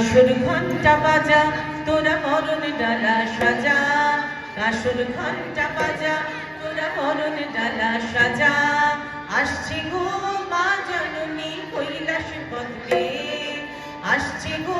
কাশুর ঘণ্টা বাজা, তোরা মরণ ডালা সাজা। কাশুর ঘণ্টা বাজা, তোরা মরণ ডালা সাজা। আসছি গো মা জননী কৈলাস পথে আসছি গো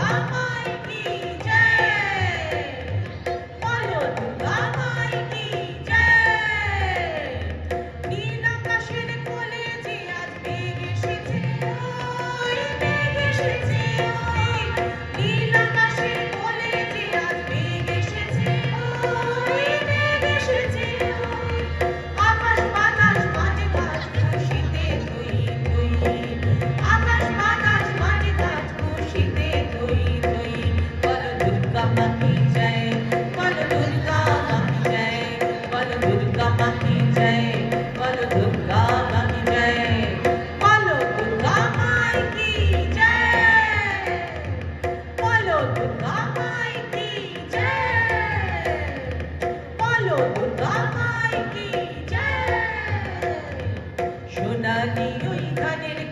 জানি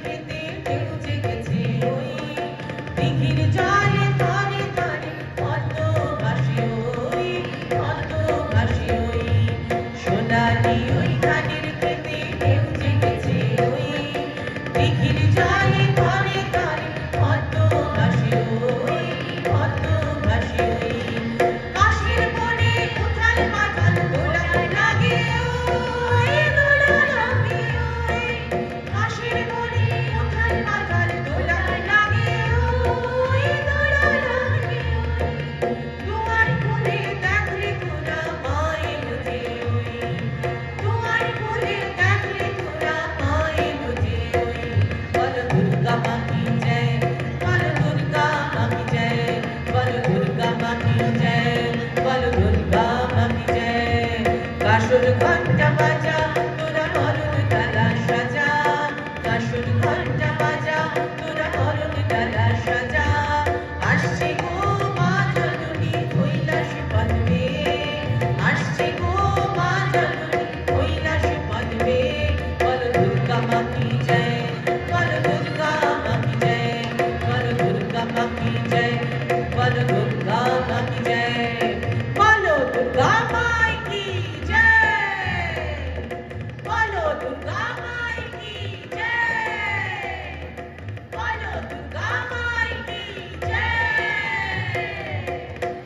খেতে কেউ জেগেছে ওই দিঘির জলে তরে তরে কত ভাসে ওই ধানের Thank you.